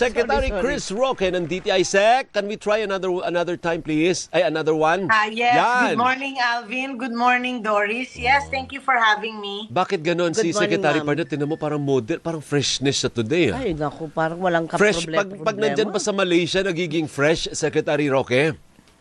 Secretary Sorry, sorry. Chris Roque ng DTI Sec. Can we try another another time please? Ay, another one? Ah, yes. Yan. Good morning, Alvin. Good morning, Doris. Yes, thank you for having me. Bakit ganon Good si morning, Secretary. Pardo? Tinan mo parang model, parang freshness siya today. Ah. Ay, naku, parang walang Fresh, kaproblema. pag, pag nandyan pa sa Malaysia, nagiging fresh, Secretary Roque.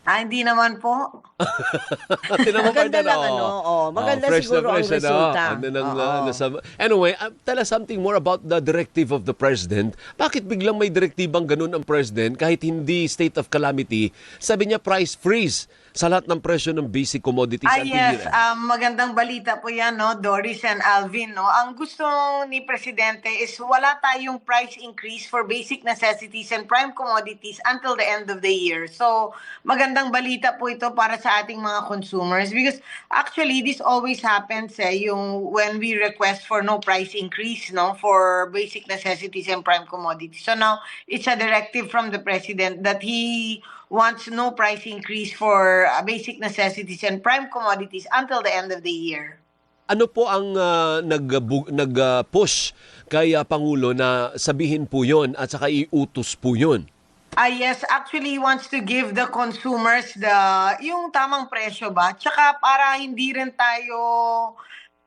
Ah, hindi naman po. Tinan mo, Maganda lang, oh. ano, oh, maganda fresh siguro na fresh, ang resulta. Ano, Oo. uh, nasa- anyway, uh, tell us something more about the directive of the President. Bakit biglang may direktibang ganun ang President kahit hindi state of calamity? Sabi niya price freeze sa lahat ng presyo ng basic commodities. Ah, yes. Um, magandang balita po yan, no, Doris and Alvin. No? Ang gusto ni Presidente is wala tayong price increase for basic necessities and prime commodities until the end of the year. So, magandang balita po ito para sa ating mga consumers because actually, this always happens eh, yung when we request for no price increase no for basic necessities and prime commodities. So now, it's a directive from the President that he wants no price increase for uh, basic necessities and prime commodities until the end of the year. Ano po ang uh, nag-push kay uh, Pangulo na sabihin po yon at saka iutos po yon? Ah yes, actually he wants to give the consumers the yung tamang presyo ba? Tsaka para hindi rin tayo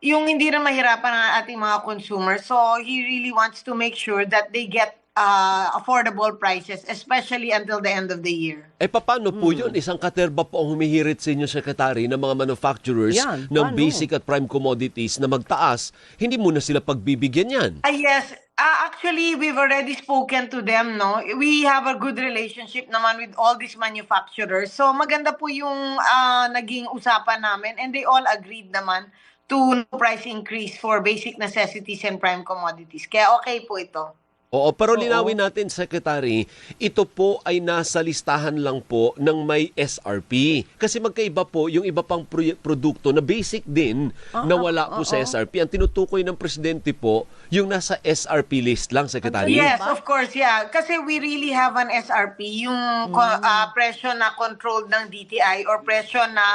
yung hindi rin mahirapan ang ating mga consumers. So he really wants to make sure that they get uh, affordable prices especially until the end of the year. Eh paano po Hmm. yun? Isang katerba po ang humihirit sa inyo, Secretary, ng mga manufacturers Yan, ng paano? basic at prime commodities na magtaas. Hindi mo na sila pagbibigyan yan. Ah, yes. Ah, actually, we've already spoken to them, no? We have a good relationship naman with all these manufacturers. So, maganda po yung ah, naging usapan namin and they all agreed naman to no price increase for basic necessities and prime commodities. Kaya okay po ito. Oo, pero linawin natin, Secretary, ito po ay nasa listahan lang po ng may SRP. Kasi magkaiba po yung iba pang pro- produkto na basic din na wala po sa SRP. Ang tinutukoy ng Presidente po, yung nasa SRP list lang, Secretary. Yes, of course, yeah. Kasi we really have an SRP, yung ah, presyo na controlled ng DTI or presyo na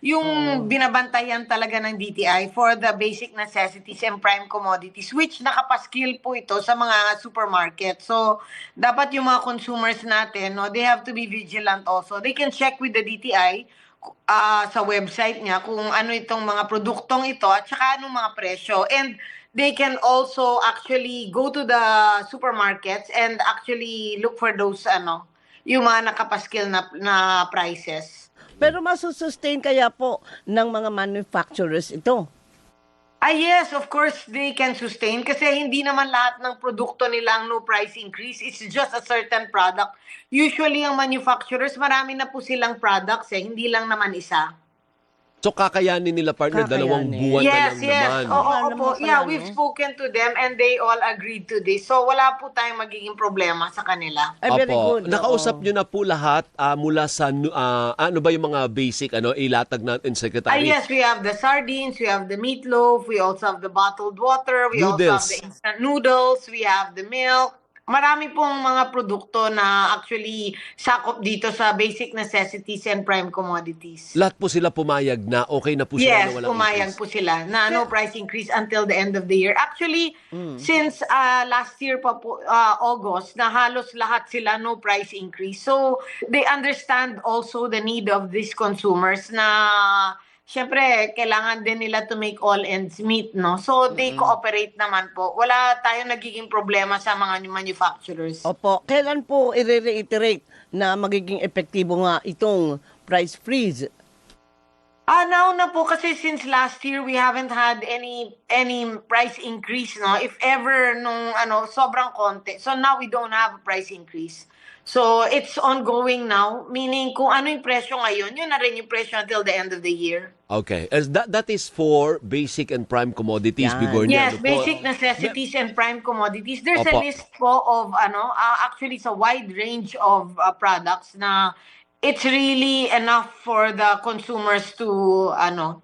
yung binabantayan talaga ng DTI for the basic necessities and prime commodities which nakapaskil po ito sa mga supermarket. So, dapat yung mga consumers natin, no, they have to be vigilant also. They can check with the DTI ah, sa website niya kung ano itong mga produktong ito at saka anong mga presyo. And they can also actually go to the supermarkets and actually look for those ano, yung mga nakapaskil na, na prices. Pero masusustain kaya po ng mga manufacturers ito. Ah yes, of course they can sustain kasi hindi naman lahat ng produkto nila ang no price increase. It's just a certain product. Usually ang manufacturers, marami na po silang products eh, hindi lang naman isa. So kakayanin nila, partner, dalawang Kakayanin. buwan na yes, lang yes. naman. Oo, Ano opo. naman pala, Yeah, we've spoken to them and they all agreed to this. So wala po tayong magiging problema sa kanila. Ay, very Opo. good. Nakausap oo. nyo na po lahat ah, mula sa ah, ano ba yung mga basic ano ilatag natin Ah, secretary? yes, we have the sardines, we have the meatloaf, we also have the bottled water, we also Noodles. have the instant noodles, we have the milk. Marami pong mga produkto na actually sakop dito sa basic necessities and prime commodities. Lahat po sila pumayag na okay na po sila na Yes, walang pumayag increase. po sila na no price increase until the end of the year. Actually, Hmm. since uh, last year pa po, uh, August, na halos lahat sila no price increase. So, they understand also the need of these consumers na Siyempre, kailangan din nila to make all ends meet, no? So, they cooperate naman po. Wala tayong nagiging problema sa mga manufacturers. Opo, kailan po i-reiterate na magiging epektibo nga itong price freeze? Ah, now na po kasi since last year we haven't had any any price increase, no? If ever nung ano sobrang konti. So now we don't have a price increase. So it's ongoing now, meaning kung ano yung presyo ngayon, yun na rin yung presyo until the end of the year. Okay. As that that is for basic and prime commodities Yan. bigor niya. ano Yes, po? basic necessities and prime commodities. There's Opo. a list po of ano, uh, actually it's a wide range of uh, products na it's really enough for the consumers to ano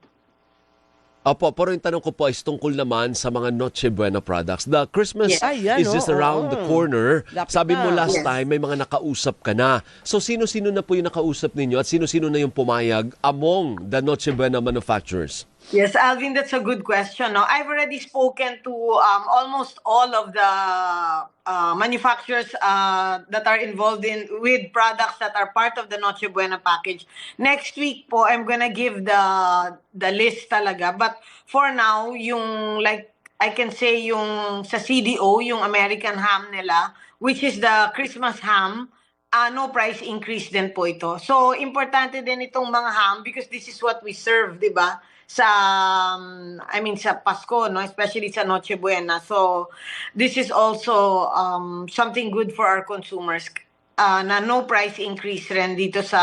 Opo, pero yung tanong ko po is tungkol naman sa mga Noche Buena products. The Christmas Yes. Ay, yan, is just oo. around the corner. Lapit Sabi mo last Yes. time, may mga nakausap ka na. So, sino-sino na po yung nakausap ninyo at sino-sino na yung pumayag among the Noche Buena manufacturers? Yes, Alvin, that's a good question. No, I've already spoken to um, almost all of the uh, manufacturers uh, that are involved in with products that are part of the Noche Buena package. Next week po, I'm gonna give the the list talaga. But for now, yung like I can say yung sa CDO, yung American ham nila, which is the Christmas ham, ah no price increase din po ito. So, importante din itong mga ham because this is what we serve, di ba? Sa, um, I mean, sa Pasko, no? especially sa Noche Buena. So, this is also um, something good for our consumers ah, na no price increase rin dito sa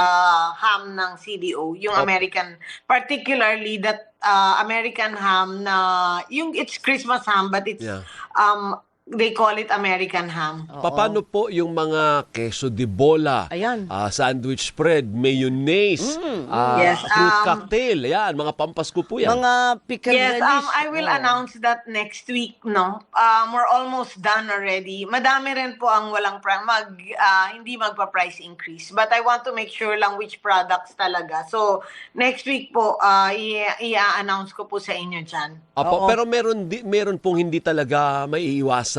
ham ng CDO, yung. American, particularly that ah, American ham na, yung it's Christmas ham, but it's, Yeah. um, they call it American ham. Oo. Paano po yung mga queso de bola, Ayan. ah, sandwich spread, mayonnaise, ah, Yes, fruit um, cocktail, yan, mga pampasko po yan. Mga pickle Yes, relish. um, I will Oo. announce that next week, no? Um, we're almost done already. Madami rin po ang walang pra- mag, ah, hindi magpa-price increase. But I want to make sure lang which products talaga. So, next week po, uh, i-announce ko po sa inyo dyan. Apo, Oo. pero meron di, meron pong hindi talaga maiiwasan.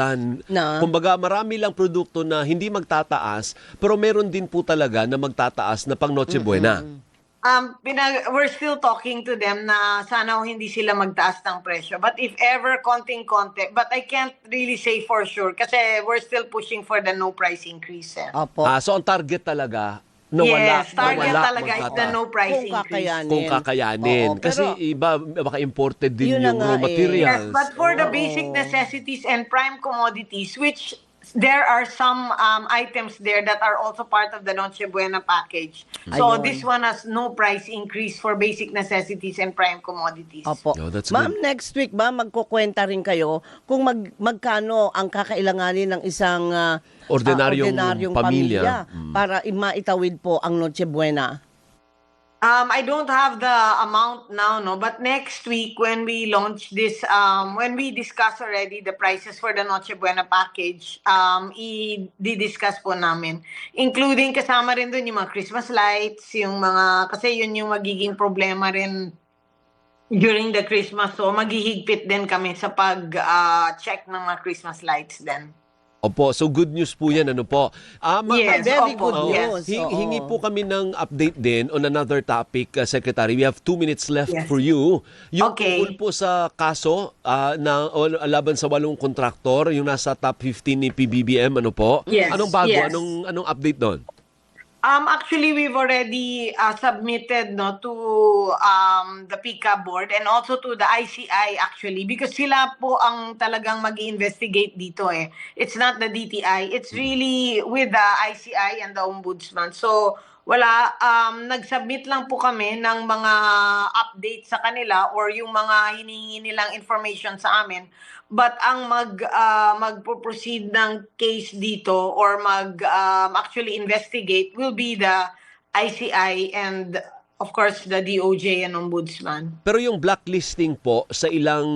Na? Kumbaga marami lang produkto na hindi magtataas, pero meron din po talaga na magtataas na pang Noche Buena. Um, pinag- we're still talking to them na sana hindi sila magtaas ng presyo. But if ever, konting-konti. But I can't really say for sure kasi we're still pushing for the no price increase. Eh. Opo. Ah, so ang target talaga na wala, yes, target na wala talaga is the no price Kung increase. kakayanin. Kung kakayanin. Oo, Kasi pero- iba, baka imported din yung raw eh. materials. Yes, but for the Oo. basic necessities and prime commodities, which there are some um, items there that are also part of the Noche Buena package. So Ayun. this one has no price increase for basic necessities and prime commodities. Opo. Oh, that's Ma'am, good. next week ba magkukwenta rin kayo kung mag, magkano ang kakailanganin ng isang ah, Ordinaryong ah, ordinaryong pamilya. pamilya, Mm. para maitawid po ang Noche Buena? Um, I don't have the amount now, no. But next week, when we launch this, um, when we discuss already the prices for the Noche Buena package, um, i-discuss po namin. Including kasama rin dun yung mga Christmas lights, yung mga, kasi yun yung magiging problema rin during the Christmas. So, maghihigpit din kami sa pag-check ng mga Christmas lights din. Opo, so good news po yan, ano po. Ah, ma- Yes, Very opo, good Oo. news. Oo. hingi po kami ng update din on another topic, uh, Secretary. We have two minutes left Yes. for you. Yung Okay. tungkol po sa kaso ah, na o, laban sa walong kontraktor, yung nasa top 15 ni PBBM, ano po? Yes, Anong bago? yes. Anong anong update doon? Um, actually, we've already uh, submitted no to um, the PICA board and also to the ICI actually because sila po ang talagang mag investigate dito eh. It's not the DTI. It's really with the ICI and the Ombudsman. So, wala, um, nag-submit lang po kami ng mga update sa kanila or yung mga hinihingi nilang information sa amin. But ang mag ah, magpo-proceed ng case dito or mag um, actually investigate will be the ICI and of course the DOJ and Ombudsman. Pero yung blacklisting po sa ilang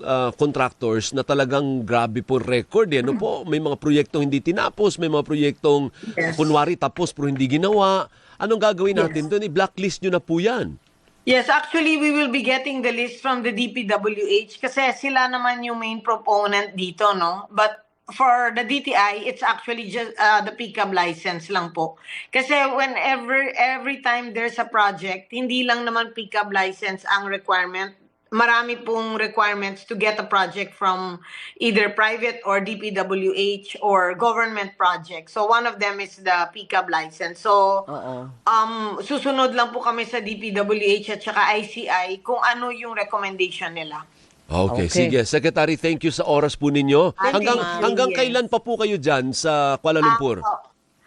ah, contractors na talagang grabe po record, eh, ano po? May mga proyektong hindi tinapos, may mga proyektong Yes. kunwari tapos pero hindi ginawa. Anong gagawin Yes. natin doon? I-blacklist nyo na po yan. Yes, actually we will be getting the list from the DPWH kasi sila naman yung main proponent dito, no? But for the DTI, it's actually just uh, the pickup license lang po. Kasi whenever, every time there's a project, hindi lang naman pickup license ang requirement. Marami pong requirements to get a project from either private or DPWH or government project. So one of them is the pickup license. So Oo. Um, susunod lang po kami sa DPWH at saka ICI kung ano yung recommendation nila. Okay, Okay. sige. Secretary, thank you sa oras po ninyo. Thank Hanggang you. hanggang Yes. kailan pa po kayo dyan sa Kuala Lumpur? Ah,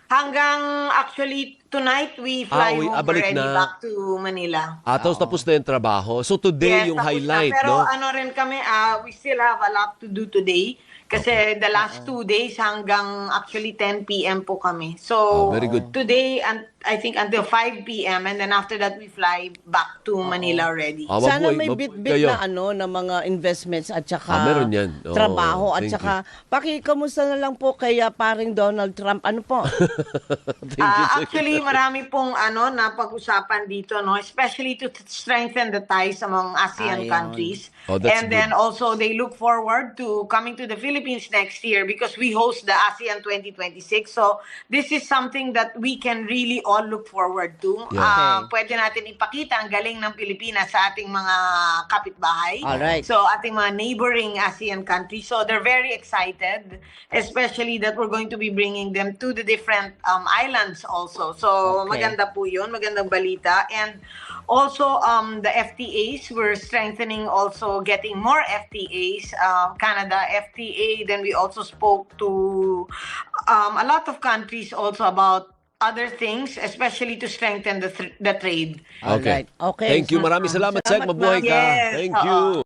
hanggang actually tonight we fly Ah, uwi, home ah, already na. back to Manila. Ah, tapos tapos na yung trabaho. So today Yes, yung tapos na. highlight, Pero no? ano rin kami, ah, we still have a lot to do today. Kasi the last two days hanggang actually 10 p.m. po kami. So, Ah, very good. today, and I think until 5 p.m. and then after that we fly back to Manila already. Ah, Sana may bit-bit kayo. na ano na mga investments at saka Ah, meron yan. Oo, trabaho at saka pakikamusta na lang po kay ah, paring Donald Trump. Ano po? Thank you, Ah, actually, marami pong ano na pag-usapan dito, no? Especially to strengthen the ties among ASEAN Ayun. countries. Oh, that's and then good. also they look forward to coming to the Philippines next year because we host the ASEAN 2026. So this is something that we can really all look forward to. Yeah. Ah, pwede natin ipakita ang galing ng Pilipinas sa ating mga kapitbahay. Alright. So ating mga neighboring ASEAN countries. So they're very excited, especially that we're going to be bringing them to the different um, islands also. So Okay. maganda po yun, magandang balita. And also um, the FTAs, we're strengthening also getting more FTAs, um, Canada FTA. Then we also spoke to um, a lot of countries also about other things, especially to strengthen the, thr- the trade. Okay. Alright. Okay. Thank you. Maraming salamat, Sek. Mabuhay ka. Yes, Thank you.